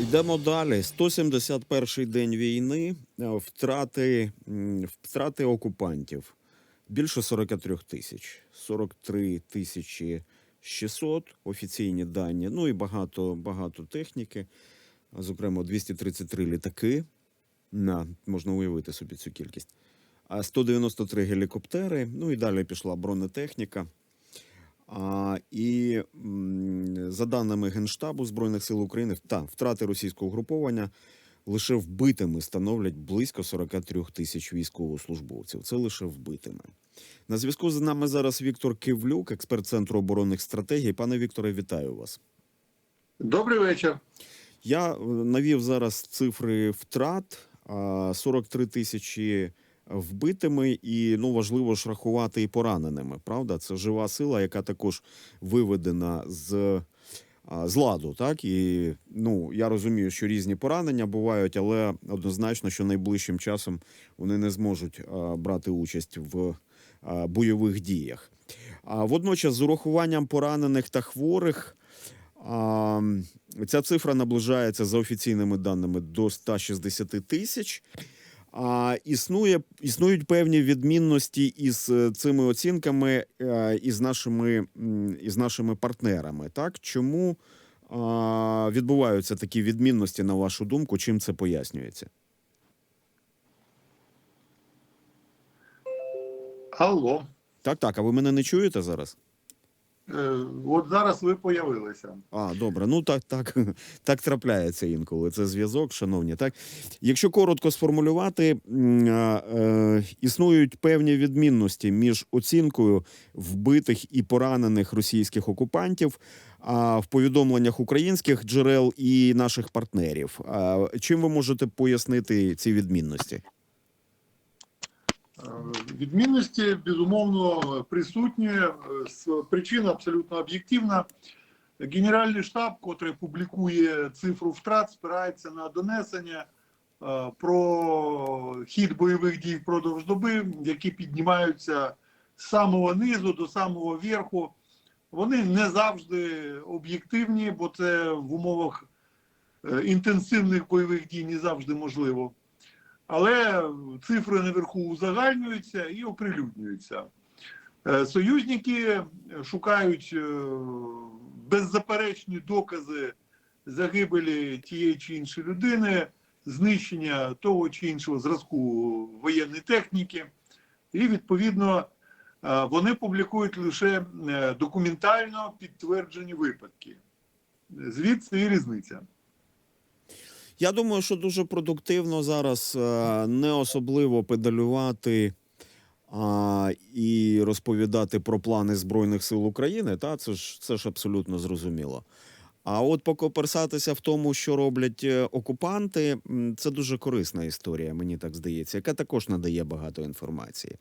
Йдемо далі. 171 день війни. е, Втрати, втрати окупантів. Більше 43 тисяч. 43 тисячі 600 офіційні дані. Ну і багато, багато техніки. Зокрема, 233 літаки. На, можна уявити собі цю кількість. А 193 гелікоптери. Ну і далі пішла бронетехніка. І за даними Генштабу Збройних сил України, та втрати російського угруповання лише вбитими становлять близько 43 тисяч військовослужбовців. Це лише вбитими. На зв'язку з нами зараз Віктор Кивлюк, експерт Центру оборонних стратегій. Пане Вікторе, вітаю вас. Добрий вечір. Я е, навів зараз цифри втрат 43 тисячі вбитими, і ну важливо ж рахувати і пораненими. Правда, це жива сила, яка також виведена з. З ладу, так і ну я розумію, що різні поранення бувають, але однозначно, що найближчим часом вони не зможуть а, брати участь в а, бойових діях. А водночас, з урахуванням поранених та хворих, а, ця цифра наближається за офіційними даними до 160 тисяч. А існує існують певні відмінності із е, цими оцінками е, із нашими із нашими партнерами. Так чому а, відбуваються такі відмінності, на вашу думку? Чим це пояснюється? Алло. Так, так. А ви мене не чуєте зараз? Е, от зараз ви появилися. А, добре, ну так, так, так трапляється інколи. Це зв'язок, шановні. Так, якщо коротко сформулювати, е, існують певні відмінності між оцінкою вбитих і поранених російських окупантів. А в повідомленнях українських джерел і наших партнерів. Чим ви можете пояснити ці відмінності? Е, Відмінності, безумовно, присутні. Е, Причина абсолютно об'єктивна. Генеральний штаб, котрий публікує цифру втрат, спирається на донесення е, про хід бойових дій впродовж доби, які піднімаються з самого низу до самого верху. Вони не завжди об'єктивні, бо це в умовах інтенсивних бойових дій не завжди можливо. Але цифри наверху узагальнюються і оприлюднюються. Е, Союзники шукають е, беззаперечні докази загибелі тієї чи іншої людини, знищення того чи іншого зразку воєнної техніки, і відповідно е, вони публікують лише документально підтверджені випадки. Звідси і різниця. Я думаю, що дуже продуктивно зараз е, не особливо педалювати а, і розповідати про плани Збройних сил України. Та це ж це ж абсолютно зрозуміло. А от покоперсатися в тому, що роблять е, окупанти, це дуже корисна історія, мені так здається, яка також надає багато інформації.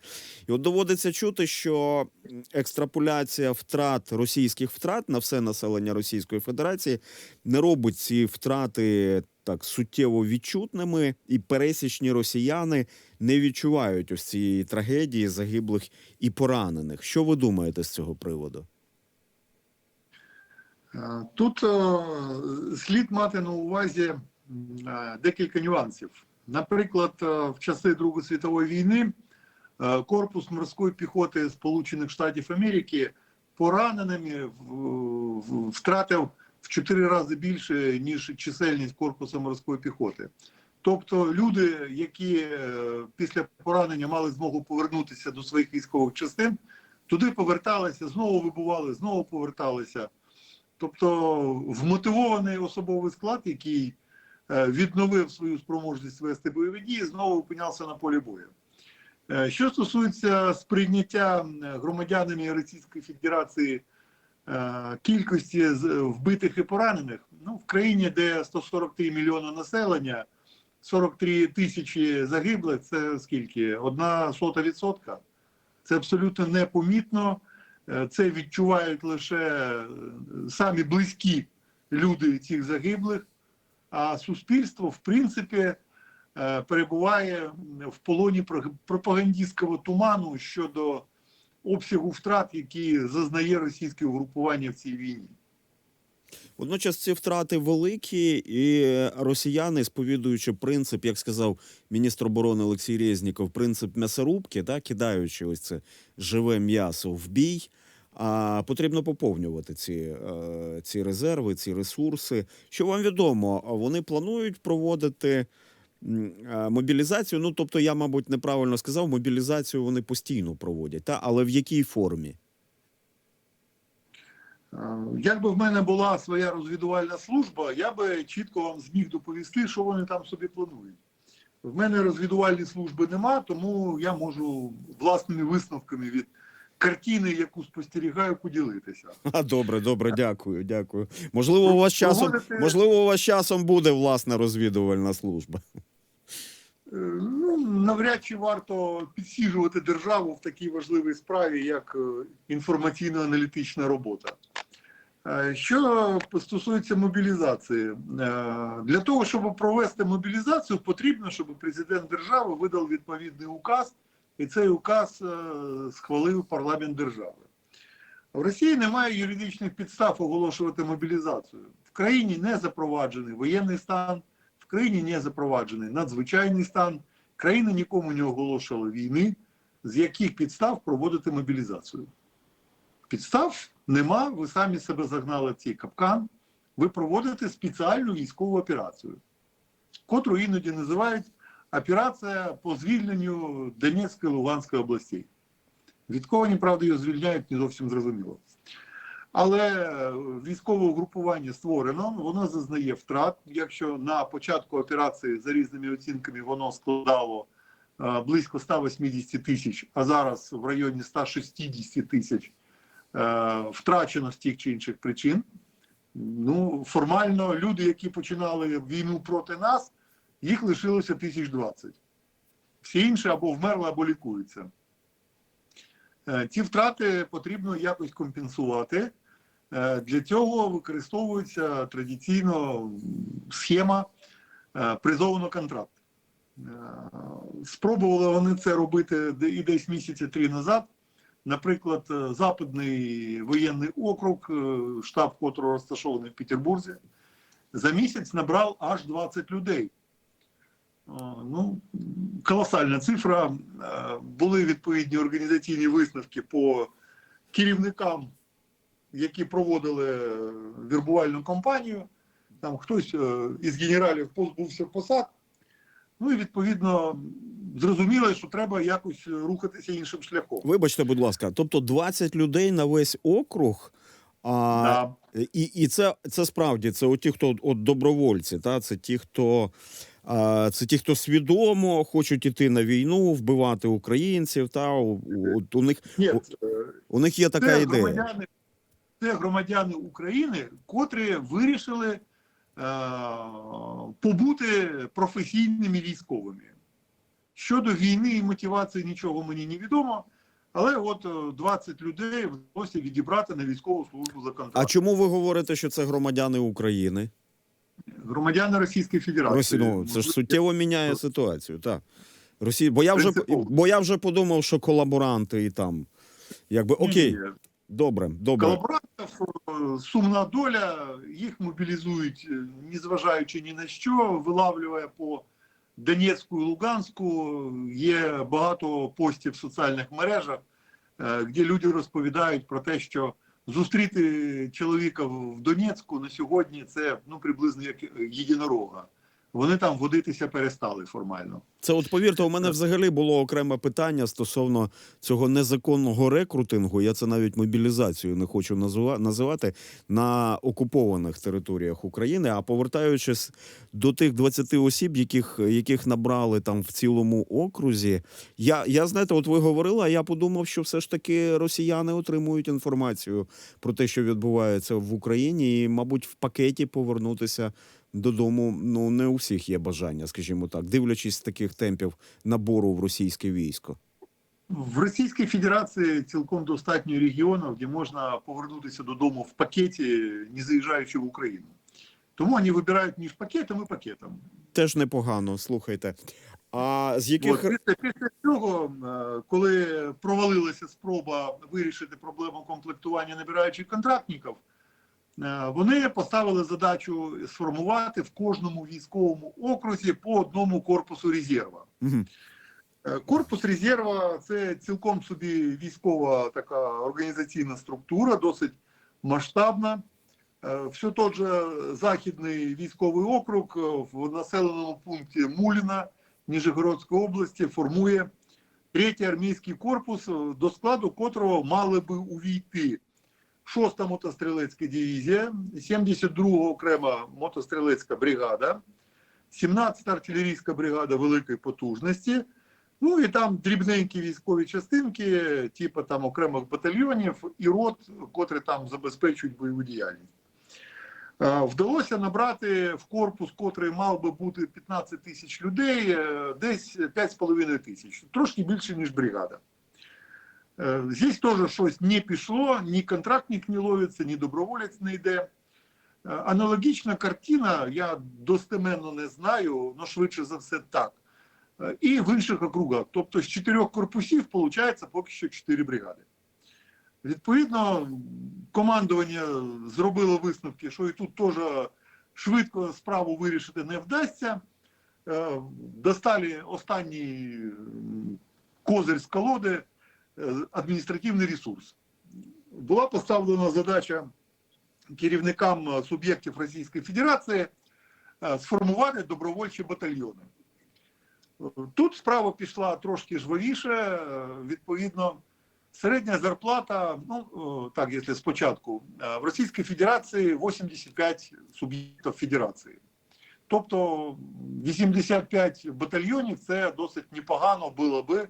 І от доводиться чути, що екстраполяція втрат російських втрат на все населення Російської Федерації не робить ці втрати так суттєво відчутними, і пересічні росіяни не відчувають ось цієї трагедії загиблих і поранених. Що ви думаєте з цього приводу? Е, Тут е, слід мати на увазі е, декілька нюансів. Наприклад, в часи Другої світової війни корпус морської піхоти Сполучених Штатів Америки пораненими втратив в чотири рази більше ніж чисельність корпусу морської піхоти. Тобто люди, які після поранення мали змогу повернутися до своїх військових частин, туди поверталися, знову вибували, знову поверталися. Тобто вмотивований особовий склад, який е, відновив свою спроможність вести бойові дії, знову опинявся на полі бою. Е, Що стосується сприйняття громадянами Російської Федерації е, кількості вбитих і поранених, ну, в країні, де 143 мільйони населення, 43 тисячі загиблих, це скільки? Одна сота відсотка. Це абсолютно непомітно. Е, Це відчувають лише е, самі близькі люди цих загиблих, а суспільство, в принципі, е, перебуває в полоні про- пропагандистського туману щодо обсягу втрат, які зазнає російське угрупування в цій війні. Водночас ці втрати великі, і росіяни, сповідуючи принцип, як сказав міністр оборони Олексій Резніков, принцип м'ясорубки, та, кидаючи ось це живе м'ясо в бій. А потрібно поповнювати ці, е, ці резерви, ці ресурси. Що вам відомо, вони планують проводити е, мобілізацію. Ну, тобто, я, мабуть, неправильно сказав, мобілізацію вони постійно проводять, та? але в якій формі? Е, Якби в мене була своя розвідувальна служба, я би чітко вам зміг доповісти, що вони там собі планують. В мене розвідувальної служби нема, тому я можу власними висновками від картини, яку спостерігаю, поділитися. А, добре, добре, дякую, дякую. Можливо, у вас часом, можливо, у вас часом буде власна розвідувальна служба. Е, Ну, навряд чи варто підсіжувати державу в такій важливій справі, як е, інформаційно-аналітична робота. Е, Що стосується мобілізації, Е, для того, щоб провести мобілізацію, потрібно, щоб президент держави видав відповідний указ, і цей указ е, схвалив парламент держави. В Росії немає юридичних підстав оголошувати мобілізацію. В країні не запроваджений воєнний стан, в країні не запроваджений надзвичайний стан, країна нікому не оголошувала війни, з яких підстав проводити мобілізацію. Підстав нема, ви самі себе загнали в цей капкан, ви проводите спеціальну військову операцію, котру іноді називають операція по звільненню Донецької Луганської областей. Від кого вони, правда, її звільняють, не зовсім зрозуміло. Але військове угрупування створено, воно зазнає втрат. Якщо на початку операції за різними оцінками воно складало е, близько 180 тисяч, а зараз в районі 160 тисяч втрачено з тих чи інших причин. Ну, формально люди, які починали війну проти нас, їх лишилося 1020. Всі інші або вмерли, або лікуються. Е, Ці втрати потрібно якось компенсувати. Е, Для цього використовується традиційно схема е, призовного контракту. Е, Спробували вони це робити і десь місяці три назад. Наприклад, е, Западний воєнний округ, е, штаб котрого розташований в Петербурзі, за місяць набрав аж 20 людей. Ну, колосальна цифра. Е, Були відповідні організаційні висновки по керівникам, які проводили е, вірбувальну кампанію. Там хтось е, із генералів позбувся посад. Ну і відповідно зрозуміло, що треба якось рухатися іншим шляхом. Вибачте, будь ласка, тобто 20 людей на весь округ. А, Да. і, і це, це справді це от ті, хто от добровольці, та це ті, хто. А, це ті, хто свідомо хочуть іти на війну, вбивати українців. Та у, у, у них Ні, е, у них є така це ідея. громадяни, це громадяни України, котрі вирішили е, побути професійними військовими. Щодо війни і мотивації нічого мені не відомо, але от е, 20 людей вдалося відібрати на військову службу за контракт. А чому ви говорите, що це громадяни України? Громадяни Російської Федерації. Росі... Ну, це ж суттєво міняє ситуацію. Так. Росія... Бо, я вже, бо я вже подумав, що колаборанти і там. Якби окей, добре, добре. Колаборантів е, сумна доля, їх мобілізують, е, незважаючи ні на що, вилавлює по Донецьку і Луганську. Є багато постів в соціальних мережах, е, де люди розповідають про те, що зустріти чоловіка в Донецьку на сьогодні це ну, приблизно як єдинорога. Вони там водитися перестали формально. Це от повірте, у мене взагалі було окреме питання стосовно цього незаконного рекрутингу. Я це навіть мобілізацією не хочу назива- називати на окупованих територіях України. А повертаючись до тих 20 осіб, яких, яких набрали там в цілому окрузі, я, я знаєте, от ви говорили, а я подумав, що все ж таки росіяни отримують інформацію про те, що відбувається в Україні, і, мабуть, в пакеті повернутися додому. Ну не у всіх є бажання, скажімо так, дивлячись з таких темпів набору в російське військо. В Російській Федерації цілком достатньо регіонів, де можна повернутися додому в пакеті, не заїжджаючи в Україну. Тому вони вибирають між пакетом і пакетом. Теж непогано. Слухайте. А з яких От, після, після цього, е, коли провалилася спроба вирішити проблему комплектування набираючих контрактників, Вони поставили задачу сформувати в кожному військовому окрузі по одному корпусу резерва. Е, Корпус резерва це цілком собі військова така організаційна структура, досить масштабна. Е, Все тот же західний військовий округ е, в населеному пункті Муліна Ніжегородської області формує третій армійський корпус, е, до складу котрого мали би увійти 6-та мотострілецька дивізія, 72-го окрема мотострілецька бригада, 17-та артилерійська бригада великої потужності. Ну і там дрібненькі військові частинки, типу там окремих батальйонів і рот, котрі там забезпечують бойову діяльність. Е, Вдалося набрати в корпус, котрий мав би бути 15 тисяч людей, е, десь 5,5 тисяч, трошки більше, ніж бригада. Е, Здесь теж щось не пішло, ні контрактник не ловиться, ні доброволець не йде. Е, Аналогічна картина, я достеменно не знаю, але швидше за все так. Е, І в інших округах. Тобто з чотирьох корпусів виходить поки що чотири бригади. Відповідно, командування зробило висновки, що і тут теж швидко справу вирішити не вдасться. Достали останній козир з колоди адміністративний ресурс. Була поставлена задача керівникам е, суб'єктів Російської Федерації е, сформувати добровольчі батальйони. Е, Тут справа пішла трошки жвавіше. е, Відповідно, середня зарплата, ну е, так, якщо спочатку, е, в Російській Федерації 85 суб'єктів Федерації. Тобто 85 батальйонів це досить непогано було би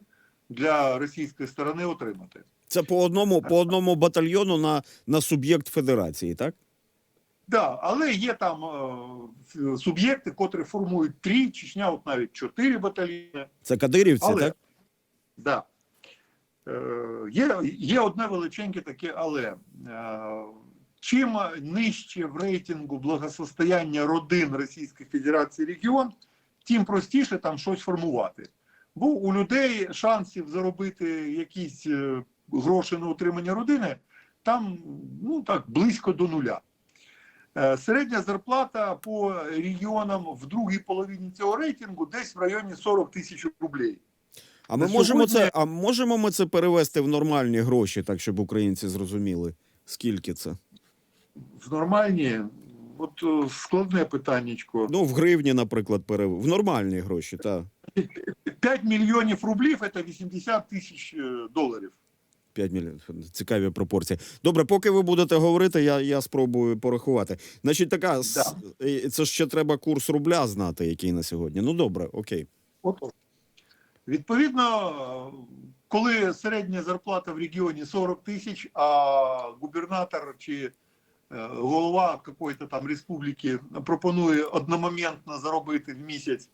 для російської сторони отримати. Це по одному, по одному батальйону на, на суб'єкт федерації, так? Да, але є там е, суб'єкти, котрі формують три, Чечня, от навіть чотири батальйони. Це кадирівці, Але так? да. е, є, є одне величеньке таке але. Е, чим нижче в рейтингу благосостояння родин Російської Федерації регіон, тим простіше там щось формувати. Бо у людей шансів заробити якісь е, гроші на утримання родини там ну так близько до нуля. Е, Середня зарплата по регіонам в другій половині цього рейтингу десь в районі 40 тисяч рублей. А ми на можемо сьогодні- це, а можемо ми це перевести в нормальні гроші, так щоб українці зрозуміли, скільки це? В нормальні, от е, складне питаннячко. Ну, в гривні, наприклад, перев... в нормальні гроші, так. 5 мільйонів рублів це 80 тисяч е, доларів. 5 мільйонів. Цікаві пропорції. Добре, поки ви будете говорити, я, я спробую порахувати. Значить, така е, це ж ще треба курс рубля знати, який на сьогодні. Ну добре, окей. От. Відповідно, коли середня зарплата в регіоні 40 тисяч, а губернатор чи е, голова якоїсь там республіки пропонує одномоментно заробити в місяць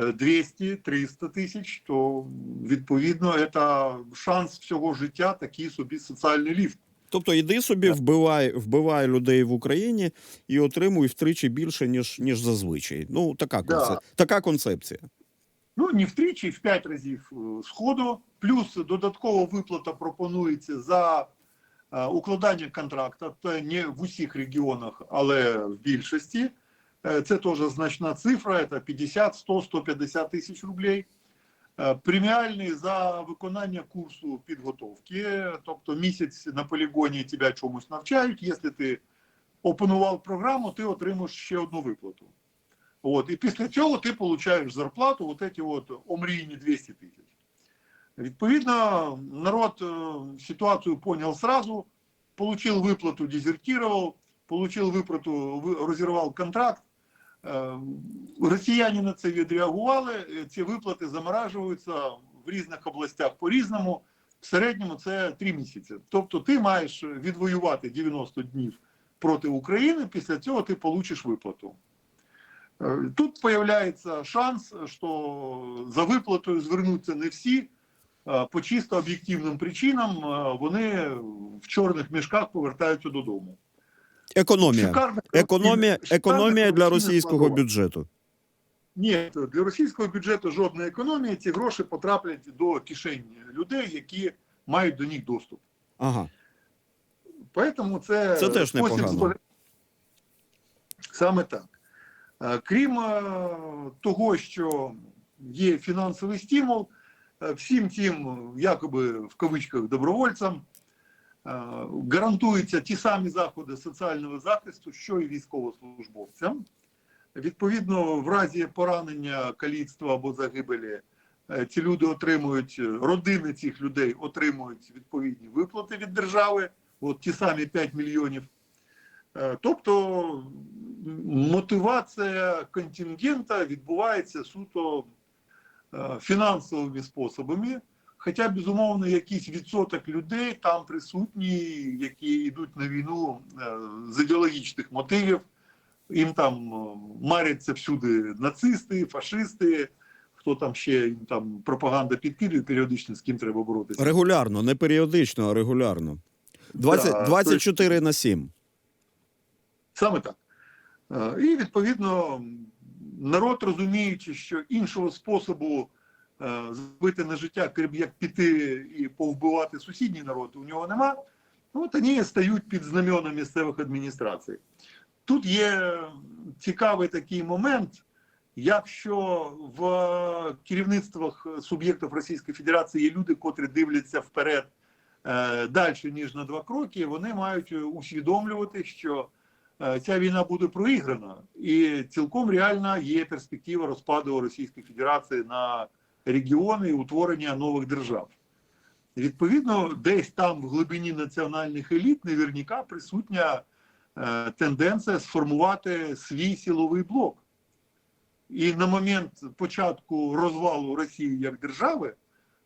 200-300 тисяч, то відповідно це шанс всього життя, такий собі соціальний ліфт. Тобто йди собі, вбивай, вбивай людей в Україні і отримуй втричі більше, ніж, ніж зазвичай. Ну, така, Да. концеп... така концепція. Ну, не втричі, в п'ять разів е, сходу. Плюс додаткова виплата пропонується за е, укладання контракту. Це не в усіх регіонах, але в більшості. Е, Це теж значна цифра, це 50, 100, 150 тисяч рублей. Е, Преміальний за виконання курсу підготовки, тобто місяць на полігоні тебе чомусь навчають. Якщо ти опанував програму, ти отримаєш ще одну виплату. От, і після цього ти получаєш зарплату, от эти от омрійні 200 тисяч. Відповідно, народ е, ситуацію понял сразу, получил выплату, дезертировал, получил виплату, розірвав контракт. Е, Росіяни на це відреагували, е, ці виплати заморажуються в різних областях по-різному. В середньому це 3 місяці. Тобто ти маєш відвоювати 90 днів проти України, після цього ти получиш виплату. Е, Тут з'являється шанс, що за виплатою звернуться не всі. е, По чисто об'єктивним причинам вони в чорних мішках повертаються додому. Економія. Шикарна Економія, економія для російського бюджету. Ні, для російського бюджету жодної економії. Ці гроші потраплять до кишень людей, які мають до них доступ. Ага. Поэтому це, Це теж непогано. Саме так. Е, Крім е, того, що є фінансовий стимул, е, всім цим, якоби в кавичках, добровольцям гарантуються ті самі заходи соціального захисту, що і військовослужбовцям. Відповідно, в разі поранення, каліцтва або загибелі, е, ці люди отримують, е, родини цих людей отримують відповідні виплати від держави, от ті самі 5 мільйонів. Е, Тобто мотивація контингента відбувається суто е, фінансовими способами. Хоча, безумовно, якийсь відсоток людей там присутні, які йдуть на війну е, з ідеологічних мотивів. Їм там е, маряться всюди нацисти, фашисти, хто там ще їм там пропаганда підкидує періодично, з ким треба боротися. Регулярно, не періодично, а регулярно. 20, Да, 24 на 7. Саме так. Е, І відповідно народ, розуміючи, що іншого способу е, збити на життя, крім як піти і повбивати сусідній народ, у нього нема. ну, От вони стають під знамена місцевих адміністрацій. Тут є цікавий такий момент. Якщо в керівництвах суб'єктів Російської Федерації є люди, котрі дивляться вперед е, далі, ніж на два кроки, вони мають усвідомлювати, що е, ця війна буде проіграна, і цілком реальна є перспектива розпаду Російської Федерації на регіони і утворення нових держав. Відповідно, десь там в глибині національних еліт наверняка присутня е, тенденція сформувати свій силовий блок. І на момент початку розвалу Росії як держави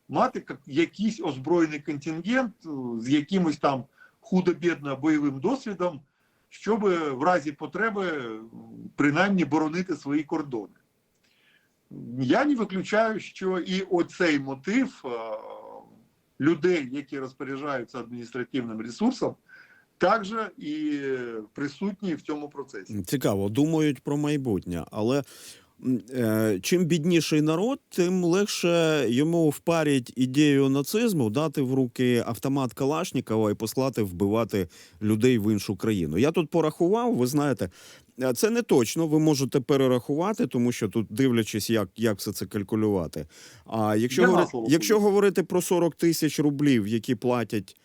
мати якийсь озброєний контингент е, з якимось там худо-бідно бойовим досвідом, щоб в разі потреби принаймні боронити свої кордони. Я не виключаю, що і оцей мотив е, людей, які розпоряджаються адміністративним ресурсом, також і присутні в цьому процесі. Цікаво, думають про майбутнє, але е, чим бідніший народ, тим легше йому впарять ідею нацизму, дати в руки автомат Калашнікова і послати вбивати людей в іншу країну. Я тут порахував, ви знаєте. Е, Це не точно, ви можете перерахувати, тому що тут дивлячись, як, як все це калькулювати. А якщо, Я якщо говорити про 40 тисяч рублів, які платять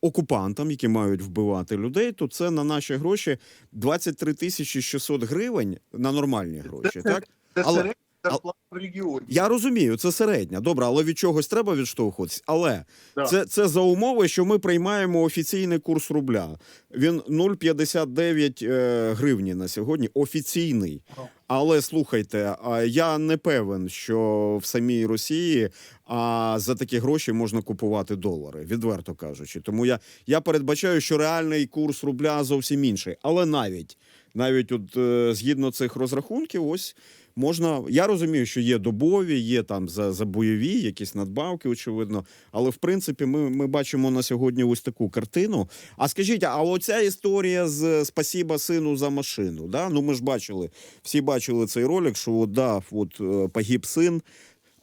окупантам, які мають вбивати людей, то це на наші гроші 23 тисячі 600 гривень на нормальні гроші. Це- Так Це Але- середня зарплата в регіоні. я розумію, це середня. Добре, але від чогось треба відштовхуватись. Але Так. це, це за умови, що ми приймаємо офіційний курс рубля. Він 0,59 е, гривні на сьогодні. Офіційний. Ага. Але слухайте, я не певен, що в самій Росії а за такі гроші можна купувати долари, відверто кажучи. Тому я, я передбачаю, що реальний курс рубля зовсім інший. Але навіть навіть от е, згідно цих розрахунків, ось можна. Я розумію, що є добові, є там за, за бойові якісь надбавки, очевидно. Але в принципі, ми, ми бачимо на сьогодні ось таку картину. А скажіть, а оця історія з спасіба сину за машину? Да? Ну ми ж бачили, всі бачили цей ролик, що от, да, от е, погиб син,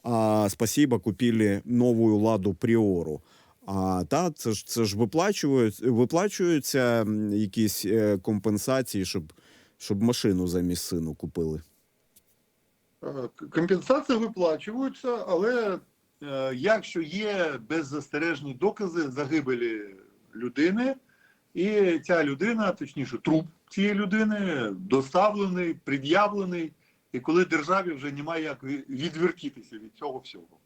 а спасіба купили нову ладу Пріору. А та це ж це ж виплачують, виплачуються якісь е, компенсації, щоб, щоб машину замість сину купили. Е, Компенсації виплачуються, але е, якщо є беззастережні докази загибелі людини, і ця людина, точніше, труп цієї людини, доставлений, пред'явлений, і коли державі вже немає як відвертітися від цього всього.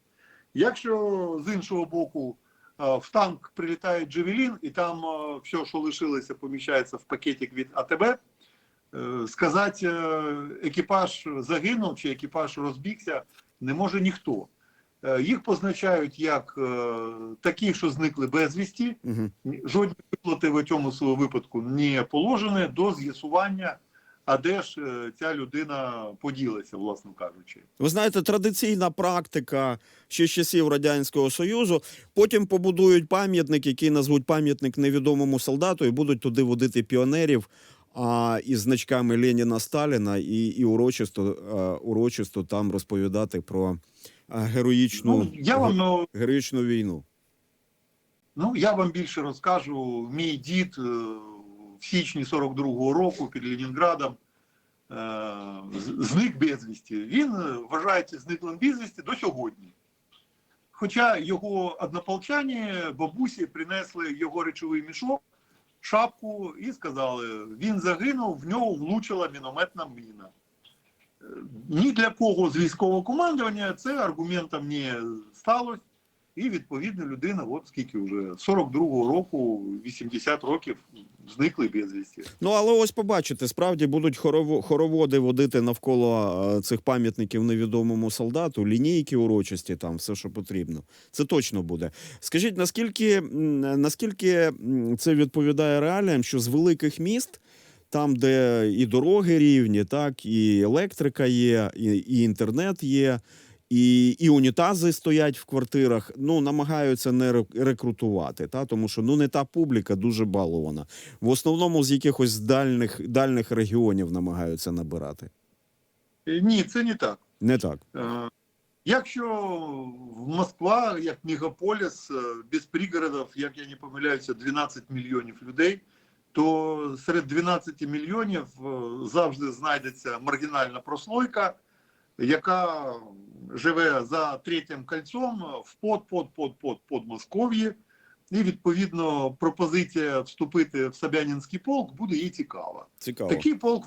Якщо з іншого боку в танк прилітає Джевелін, і там е, все, що лишилося, поміщається в пакетик від АТБ, е, сказати, е, екіпаж загинув чи екіпаж розбігся, не може ніхто. Е, Їх позначають як е, такі, що зникли безвісті. Жодні виплати в цьому випадку не положені до з'ясування, а де ж е, ця людина поділася, власно кажучи. Ви знаєте, традиційна практика ще з часів Радянського Союзу. Потім побудують пам'ятник, який назвуть пам'ятник невідомому солдату, і будуть туди водити піонерів. А із значками Леніна Сталіна і, і урочисто, е, урочисто там розповідати про е, героїчну, Ну, я вам ну, героїчну війну. Ну, я вам більше розкажу. Мій дід в січні 42-го року під Ленінградом зник безвісті. Він е, вважається зниклим безвісті до сьогодні. Хоча його однополчані бабусі принесли його речовий мішок, шапку і сказали: він загинув, в нього влучила мінометна міна. Е, Ні для кого з військового командування це аргументом не сталося. І відповідно людина, от скільки вже 42-го року, 80 років зникли безвісті. Ну але ось побачите, справді будуть хорово- хороводи водити навколо цих пам'ятників невідомому солдату, лінійки урочисті, там все, що потрібно. Це точно буде. Скажіть, наскільки, наскільки це відповідає реаліям, що з великих міст. Там, де і дороги рівні, так, і електрика є, і, і інтернет є, і, і унітази стоять в квартирах. Ну, намагаються не рекрутувати, та, тому що ну, не та публіка дуже балована. В основному з якихось дальних, дальних регіонів намагаються набирати. Е, Ні, це не так. Не так. Е, Якщо в Москва, як мегаполіс, е, без пригородів, як я не помиляюся, 12 мільйонів людей, то серед 12 мільйонів завжди знайдеться маргінальна прослойка, яка живе за третім кольцом в под, под, под, под, Подмосков'ї. І відповідно пропозиція вступити в Собянінський полк буде їй цікава. Цікаво. Такий полк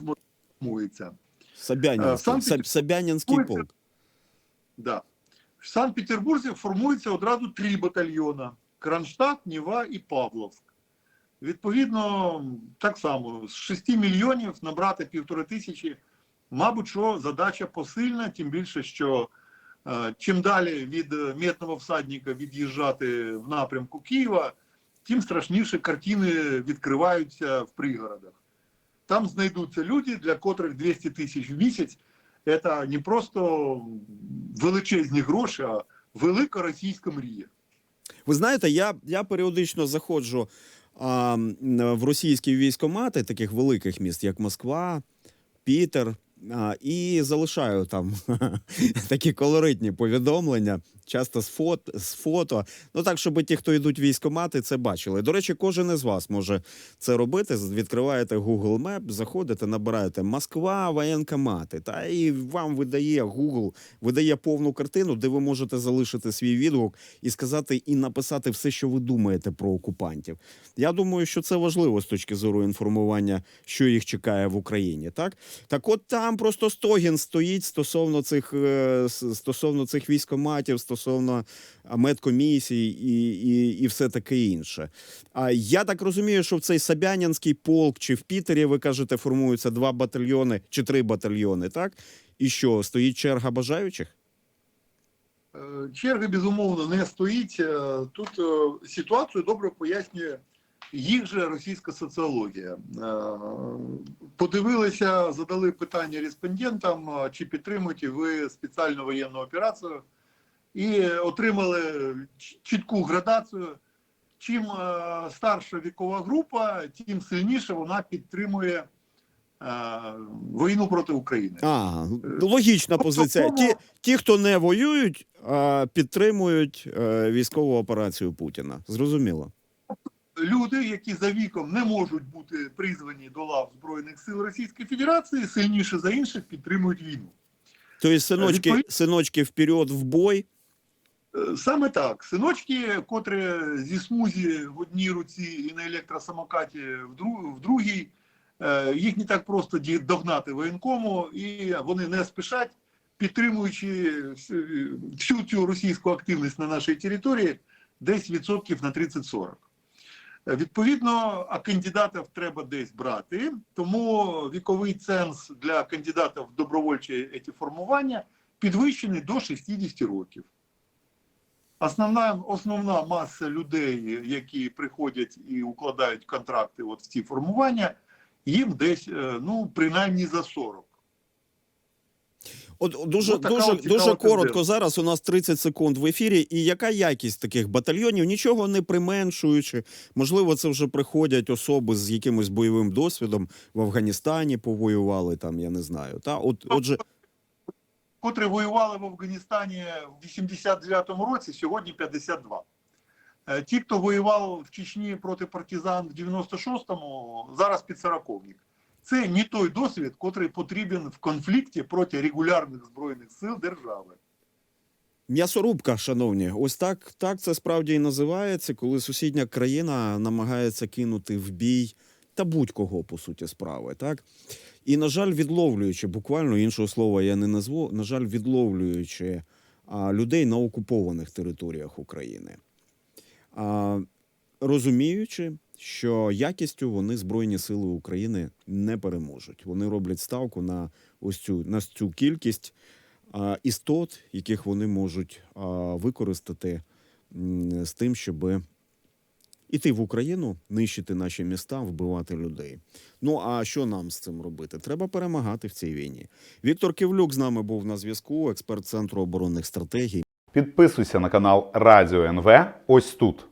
формується. Собянінський, Е, сам Са- Собянінський полк. Да. В Санкт-Петербурзі формується одразу три батальйони: Кронштадт, Ніва і Павловськ. Відповідно, так само з 6 мільйонів набрати півтори тисячі. Мабуть, що задача посильна, тим більше, що е, чим далі від мітного всадника від'їжджати в напрямку Києва, тим страшніше картини відкриваються в пригородах. Там знайдуться люди, для котрих 200 тисяч в місяць це не просто величезні гроші, а велика російська мрія. Ви знаєте, я, я періодично заходжу а, в російські військомати таких великих міст, як Москва, Пітер, і залишаю там такі колоритні повідомлення, часто з фото, з фото. Ну так, щоб ті, хто йдуть військомати, це бачили. До речі, кожен із вас може це робити. Відкриваєте Google Map, заходите, набираєте Москва, воєнкомати. Та і вам видає Google, видає повну картину, де ви можете залишити свій відгук і сказати, і написати все, що ви думаєте про окупантів. Я думаю, що це важливо з точки зору інформування, що їх чекає в Україні. Так, так от там просто стогін стоїть стосовно цих е, стосовно цих військоматів, стосовно а, медкомісій і, і, і все таке інше. А я так розумію, що в цей Собянінський полк чи в Пітері, ви кажете, формуються два батальйони чи три батальйони, так? І що, стоїть черга бажаючих? Е, Черга, безумовно, не стоїть. Е, Тут е, ситуацію добре пояснює їх же російська соціологія. Подивилися, задали питання респондентам, чи підтримуєте ви спеціальну воєнну операцію, і отримали чітку градацію. Чим е, старша вікова група, тим сильніше вона підтримує е, війну проти України. А, логічна Тобто позиція. Ті, ті, хто не воюють, підтримують е, військову операцію Путіна. Зрозуміло. люди, які за віком не можуть бути призвані до лав Збройних сил Російської Федерації, сильніше за інших підтримують війну. Тобто, синочки, Відповідь- синочки вперед в бой. Е, Саме так, синочки, котрі зі смузі в одній руці і на електросамокаті в, дру- в другій, е, їх не так просто догнати воєнкому, і вони не спішать, підтримуючи всю- всю цю російську активність на нашій території, десь відсотків на 30-40. Е, Відповідно, а кандидатів треба десь брати, тому віковий ценз для кандидатів в добровольчі формування підвищений до 60 років. Основна, основна маса людей, які приходять і укладають контракти от в ці формування, їм десь е, ну принаймні за 40. От дуже Ну, дуже дуже коротко. Зараз у нас 30 секунд в ефірі. І яка якість таких батальйонів? Нічого не применшуючи. Можливо, це вже приходять особи з якимось бойовим досвідом в Афганістані, повоювали там. Я не знаю. Та от, отже, Котрі воювали в Афганістані в 89-му році, сьогодні 52. Е, Ті, хто воював в Чечні проти партизан в 96-му, зараз підсороковник. це не той досвід, котрий потрібен в конфлікті проти регулярних збройних сил держави. М'ясорубка, шановні, ось так, так це справді і називається, коли сусідня країна намагається кинути в бій та будь-кого по суті справи, так і на жаль, відловлюючи буквально іншого слова я не назву. На жаль, відловлюючи а, людей на окупованих територіях України, а, розуміючи, що якістю вони збройні сили України не переможуть. Вони роблять ставку на ось цю на цю кількість а, істот, яких вони можуть а, використати з тим, щоб іти в Україну, нищити наші міста, вбивати людей. Ну а що нам з цим робити? Треба перемагати в цій війні. Віктор Кивлюк з нами був на зв'язку, експерт центру оборонних стратегій. Підписуйся на канал Радіо НВ ось тут.